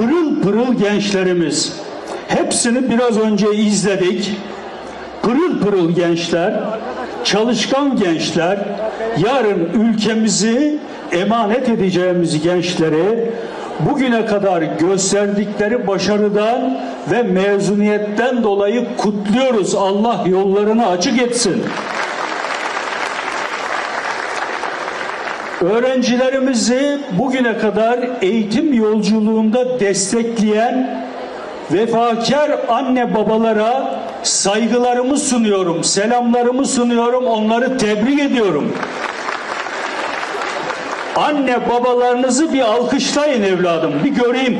pırıl pırıl gençlerimiz. Hepsini biraz önce izledik. Pırıl pırıl gençler, çalışkan gençler, yarın ülkemizi emanet edeceğimiz gençleri bugüne kadar gösterdikleri başarıdan ve mezuniyetten dolayı kutluyoruz. Allah yollarını açık etsin. Öğrencilerimizi bugüne kadar eğitim yolculuğunda destekleyen vefakar anne babalara saygılarımı sunuyorum, selamlarımı sunuyorum, onları tebrik ediyorum. Anne babalarınızı bir alkışlayın evladım, bir göreyim.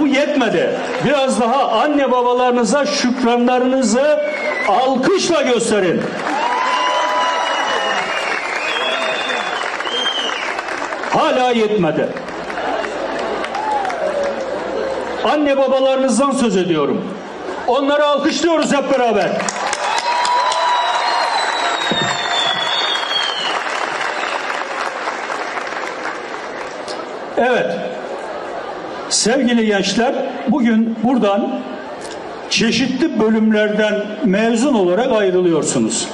Bu yetmedi. Biraz daha anne babalarınıza şükranlarınızı alkışla gösterin. Hala yetmedi. Anne babalarınızdan söz ediyorum. Onları alkışlıyoruz hep beraber. Evet. Sevgili gençler, bugün buradan çeşitli bölümlerden mezun olarak ayrılıyorsunuz.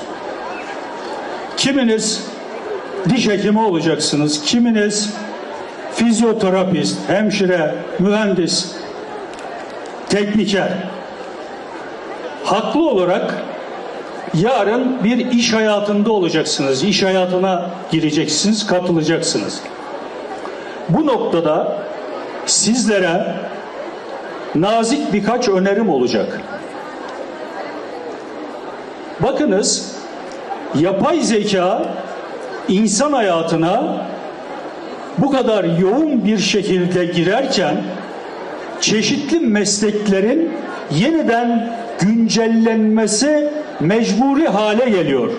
Kiminiz diş hekimi olacaksınız, kiminiz fizyoterapist, hemşire, mühendis, tekniker. Haklı olarak yarın bir iş hayatında olacaksınız, iş hayatına gireceksiniz, katılacaksınız. Bu noktada sizlere nazik birkaç önerim olacak. Bakınız, yapay zeka insan hayatına bu kadar yoğun bir şekilde girerken çeşitli mesleklerin yeniden güncellenmesi mecburi hale geliyor.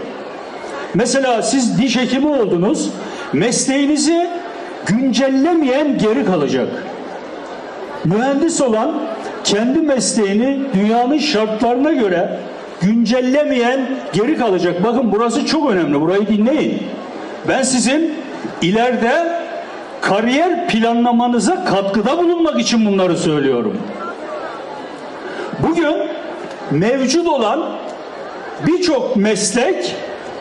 Mesela siz diş hekimi oldunuz, mesleğinizi güncellemeyen geri kalacak. Mühendis olan kendi mesleğini dünyanın şartlarına göre güncellemeyen geri kalacak. Bakın burası çok önemli. Burayı dinleyin. Ben sizin ileride kariyer planlamanıza katkıda bulunmak için bunları söylüyorum. Bugün mevcut olan birçok meslek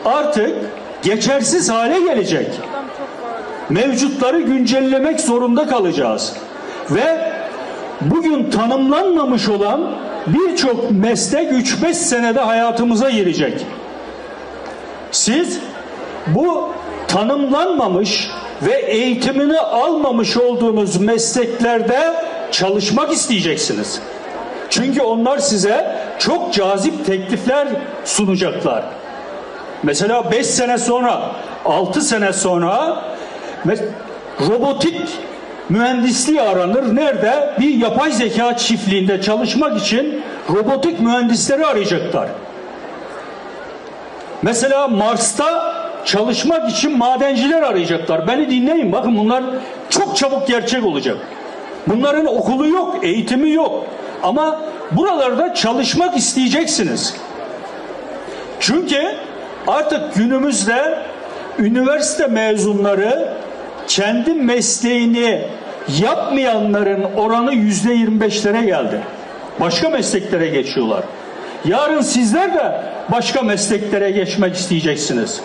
artık geçersiz hale gelecek. Mevcutları güncellemek zorunda kalacağız. Ve bugün tanımlanmamış olan birçok meslek 3-5 senede hayatımıza girecek. Siz bu tanımlanmamış ve eğitimini almamış olduğunuz mesleklerde çalışmak isteyeceksiniz. Çünkü onlar size çok cazip teklifler sunacaklar. Mesela 5 sene sonra, 6 sene sonra robotik mühendisliği aranır. Nerede? Bir yapay zeka çiftliğinde çalışmak için robotik mühendisleri arayacaklar. Mesela Mars'ta çalışmak için madenciler arayacaklar. Beni dinleyin bakın bunlar çok çabuk gerçek olacak. Bunların okulu yok, eğitimi yok. Ama buralarda çalışmak isteyeceksiniz. Çünkü artık günümüzde üniversite mezunları kendi mesleğini yapmayanların oranı yüzde yirmi beşlere geldi. Başka mesleklere geçiyorlar. Yarın sizler de başka mesleklere geçmek isteyeceksiniz.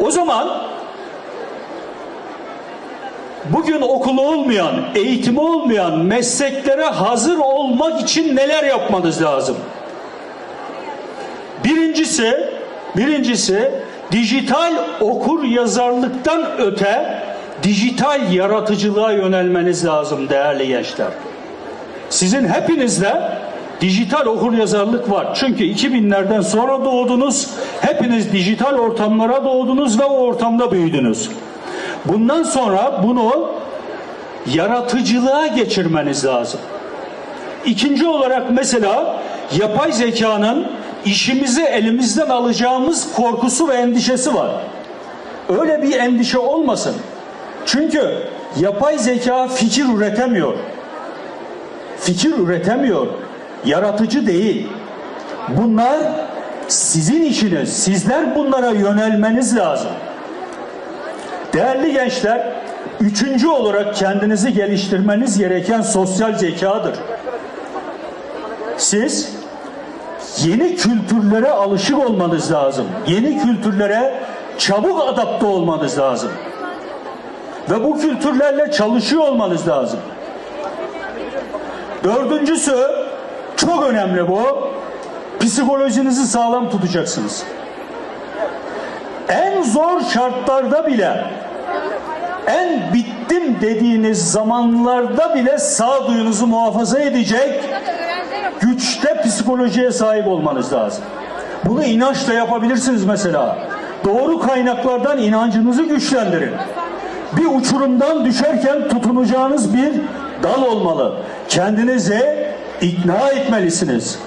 O zaman bugün okulu olmayan, eğitimi olmayan mesleklere hazır olmak için neler yapmanız lazım? Birincisi, birincisi dijital okur yazarlıktan öte dijital yaratıcılığa yönelmeniz lazım değerli gençler. Sizin hepinizde dijital okur yazarlık var. Çünkü 2000'lerden sonra doğdunuz. Hepiniz dijital ortamlara doğdunuz ve o ortamda büyüdünüz. Bundan sonra bunu yaratıcılığa geçirmeniz lazım. İkinci olarak mesela yapay zekanın işimizi elimizden alacağımız korkusu ve endişesi var. Öyle bir endişe olmasın. Çünkü yapay zeka fikir üretemiyor. Fikir üretemiyor. Yaratıcı değil. Bunlar sizin işiniz. Sizler bunlara yönelmeniz lazım. Değerli gençler, Üçüncü olarak kendinizi geliştirmeniz gereken sosyal zekadır. Siz yeni kültürlere alışık olmanız lazım. Yeni kültürlere çabuk adapte olmanız lazım. Ve bu kültürlerle çalışıyor olmanız lazım. Dördüncüsü çok önemli bu. Psikolojinizi sağlam tutacaksınız. En zor şartlarda bile en bittim dediğiniz zamanlarda bile sağduyunuzu muhafaza edecek güçte psikolojiye sahip olmanız lazım. Bunu inançla yapabilirsiniz mesela. Doğru kaynaklardan inancınızı güçlendirin. Bir uçurumdan düşerken tutunacağınız bir dal olmalı. Kendinizi ikna etmelisiniz.